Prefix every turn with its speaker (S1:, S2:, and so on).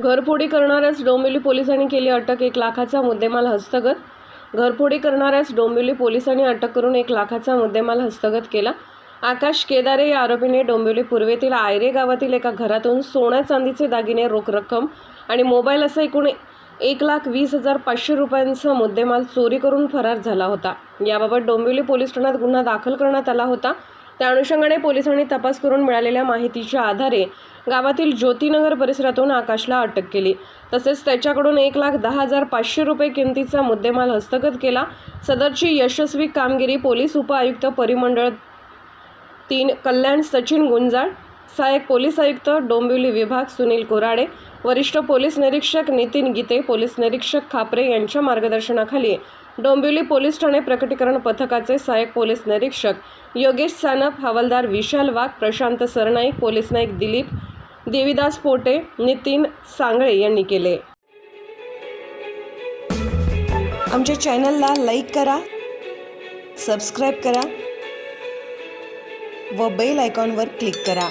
S1: घरफोडी करणाऱ्यास डोंबिवली पोलिसांनी केली अटक एक लाखाचा मुद्देमाल हस्तगत. घरफोडी करणाऱ्यास डोंबिवली पोलिसांनी अटक करून एक लाखाचा मुद्देमाल हस्तगत केला. आकाश केदारे या आरोपीने डोंबिवली पूर्वेतील आयरे गावातील एका घरातून सोन्या चांदीचे दागिने रोख रक्कम आणि मोबाईल असं एकूण एक लाख वीस हजार पाचशे रुपयांचा मुद्देमाल चोरी करून फरार झाला होता. याबाबत डोंबिवली पोलीस ठाण्यात गुन्हा दाखल करण्यात आला होता. त्या अनुषंगाने पोलिसांनी तपास करून मिळालेल्या माहितीच्या आधारे गावातील ज्योतिनगर परिसरातून आकाशला अटक केली. तसेच त्याच्याकडून एक लाख दहा हजार पाचशे रुपये किमतीचा मुद्देमाल हस्तगत केला. सदरची यशस्वी कामगिरी पोलीस उपआयुक्त परिमंडळ तीन कल्याण सचिन गुंजाळ सहाय्यक पोलीस आयुक्त डोंबिवली विभाग सुनील कोराडे वरिष्ठ पोलीस निरीक्षक नितीन गीते पोलीस निरीक्षक खापरे यांच्या मार्गदर्शनाखाली डोंबिवली पोलीस ठाणे प्रकटीकरण पथकाचे सहाय्यक पोलीस निरीक्षक योगेश सानप हवालदार विशाल वाघ प्रशांत सरनाईक पोलीस नाईक दिलीप देविदास पोटे नितीन सांगळे यांनी केले.
S2: आमच्या चॅनलला लाईक करा सबस्क्राईब करा व बेल आयकॉनवर क्लिक करा.